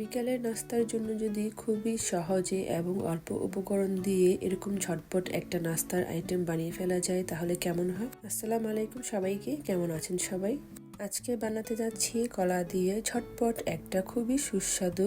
বিকালের নাস্তার জন্য যদি খুবই সহজে এবং অল্প উপকরণ দিয়ে এরকম ঝটপট একটা নাস্তার আইটেম বানিয়ে ফেলা যায়, তাহলে কেমন হয়? আসসালাম আলাইকুম সবাইকে, কেমন আছেন সবাই? আজকে বানাতে যাচ্ছি কলা দিয়ে ঝটপট একটা খুবই সুস্বাদু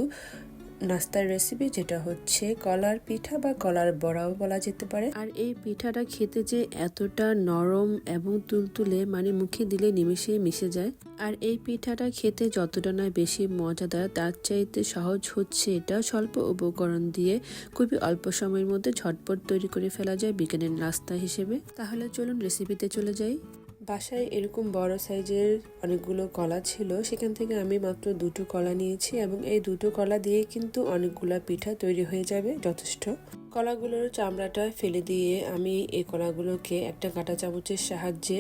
নাস্তার রেসিপি যেটা হচ্ছে কলার পিঠা বা কলার বড়াও বলা যেতে পারে। আর এই পিঠাটা খেতে যে এতটা নরম এবং তুলতুলে মানে মুখে দিলে নিমেষেই মিশে যায়। আর এই পিঠাটা খেতে যতটা না বেশি মজাদার, তার চাইতে সহজ হচ্ছে এটা স্বল্প উপকরণ দিয়ে খুবই অল্প সময়ের মধ্যে ঝটপট তৈরি করে ফেলা যায় বিকেলের নাস্তা হিসেবে। তাহলে চলুন রেসিপিতে চলে যাই। বাসায় এরকম বড় সাইজের অনেকগুলো কলা ছিল, সেখান থেকে আমি মাত্র দুটো কলা নিয়েছি এবং এই দুটো কলা দিয়ে কিন্তু অনেকগুলো পিঠা তৈরি হয়ে যাবে, যথেষ্ট। কলাগুলোর চামড়াটা ফেলে দিয়ে আমি এই কলাগুলোকে একটা কাঁটা চামচের সাহায্যে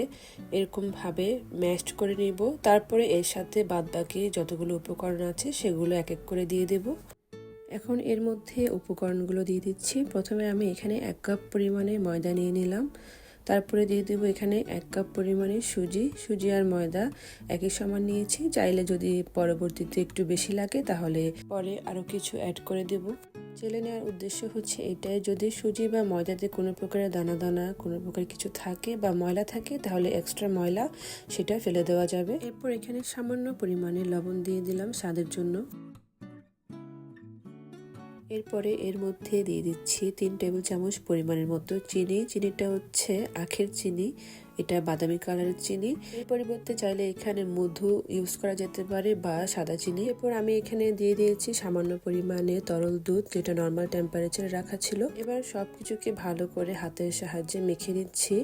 এরকমভাবে ম্যাশ করে নিব। তারপরে এর সাথে বাদবাকি যতগুলো উপকরণ আছে সেগুলো এক এক করে দিয়ে দেব। এখন এর মধ্যে উপকরণগুলো দিয়ে দিচ্ছি। প্রথমে আমি এখানে এক কাপ পরিমাণে ময়দা নিয়ে নিলাম। তারপরে দিয়ে দেবো এখানে এক কাপ পরিমাণে সুজি সুজি আর ময়দা একই সমান নিয়েছি। চাইলে যদি পরবর্তীতে একটু বেশি লাগে তাহলে পরে আরও কিছু অ্যাড করে দেব। চেলে নেওয়ার উদ্দেশ্য হচ্ছে এটাই, যদি সুজি বা ময়দাতে কোনো প্রকারের দানা দানা, কোনো প্রকার কিছু থাকে বা ময়লা থাকে, তাহলে এক্সট্রা ময়লা সেটা ফেলে দেওয়া যাবে। এরপর এখানে সামান্য পরিমাণে লবণ দিয়ে দিলাম স্বাদের জন্য। এরপরে এর মধ্যে দিয়ে দিচ্ছি তিন টেবিল চামচ পরিমাণের মতো চিনি। চিনিটা হচ্ছে আখের চিনি। এটা বাদামি কালারের চিনি। এর পরিবর্তে চাইলে এখানে মধু ইউজ করা যেতে পারে বা সাদা চিনি। এরপর আমি এখানে দিয়ে দিয়েছি সামান্য পরিমাণে তরল দুধ, যেটা নর্মাল টেম্পারেচারে রাখা ছিল। এবার সব কিছুকে ভালো করে হাতের সাহায্যে মেখে নিচ্ছি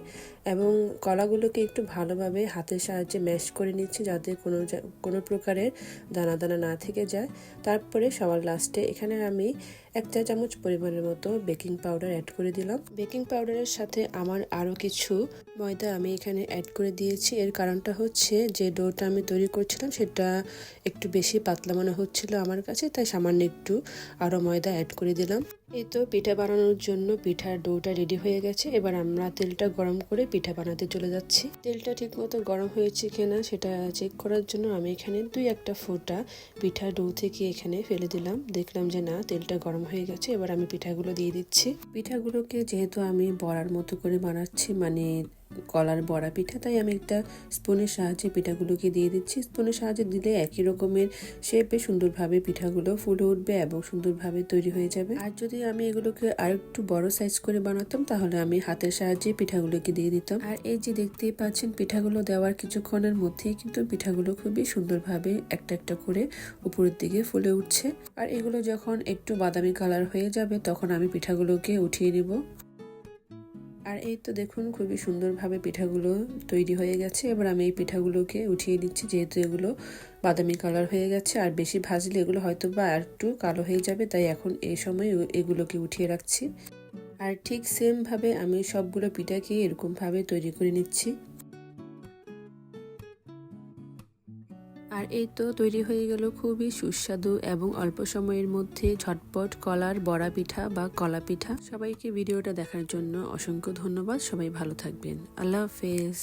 এবং কলাগুলোকে একটু ভালোভাবে হাতের সাহায্যে ম্যাশ করে নিচ্ছি যাতে কোনো কোনো প্রকারের দানা দানা না থেকে যায়। তারপরে সবার লাস্টে এখানে আমি এক চা চামচ পরিমাণের মতো বেকিং পাউডার অ্যাড করে দিলাম। বেকিং পাউডারের সাথে আমার আরও কিছু ময়দা আমি এখানে অ্যাড করে দিয়েছি। এর কারণটা হচ্ছে যে ডোটা আমি তৈরি করছিলাম, সেটা একটু বেশি পাতলা মনে হচ্ছিল আমার কাছে, তাই সামান্য একটু আরও ময়দা অ্যাড করে দিলাম। এই তো পিঠা বানানোর জন্য পিঠার ডোটা রেডি হয়ে গেছে। এবার আমরা তেলটা গরম করে পিঠা বানাতে চলে যাচ্ছি। তেলটা ঠিক মতো গরম হয়েছে কিনা সেটা চেক করার জন্য আমি এখানে দুই একটা ফোঁটা পিঠা ডো থেকে এখানে ফেলে দিলাম। দেখলাম যে না, তেলটা গরম হয়ে গেছে, এবার আমি পিঠাগুলো দিয়ে দিচ্ছি। পিঠাগুলোকে যেহেতু আমি বড়ার মতো করে বানাচ্ছি মানে কলার বড়া পিঠা, তাই আমি একটা স্পুনের সাহায্যে পিঠাগুলোকে দিয়ে দিচ্ছি। স্পুনের সাহায্যে দিলে একই রকমের শেপে সুন্দরভাবে পিঠাগুলো ফুলে উঠবে এবং সুন্দরভাবে তৈরি হয়ে যাবে। আর যদি আমি এগুলোকে আর একটু বড় সাইজ করে বানাতাম, তাহলে আমি হাতের সাহায্যে পিঠাগুলোকে দিয়ে দিতাম। আর এই যে দেখতেই পাচ্ছেন, পিঠাগুলো দেওয়ার কিছুক্ষণের মধ্যেই কিন্তু পিঠাগুলো খুবই সুন্দরভাবে একটা একটা করে উপরের দিকে ফুলে উঠছে। আর এগুলো যখন একটু বাদামি কালার হয়ে যাবে, তখন আমি পিঠাগুলোকে উঠিয়ে নিব। আর এই তো দেখুন খুবই সুন্দরভাবে পিঠাগুলো তৈরি হয়ে গেছে। এবার আমি এই পিঠাগুলোকে উঠিয়ে দিচ্ছি, যেহেতু এগুলো বাদামি কালার হয়ে গেছে। আর বেশি ভাজলে এগুলো হয়তো বা আর একটু কালো হয়ে যাবে, তাই এখন এই সময় এগুলোকে উঠিয়ে রাখছি। আর ঠিক সেমভাবে আমি সবগুলো পিঠাকে এরকমভাবে তৈরি করে নিচ্ছি। আর এই তো তৈরি হয়ে গেল খুবই সুস্বাদু এবং অল্প সময়ের মধ্যে ঝটপট কলার বড়া পিঠা বা কলা পিঠা। সবাইকে ভিডিওটা দেখার জন্য অসংখ্য ধন্যবাদ। সবাই ভালো থাকবেন। আল্লাহ হাফেজ।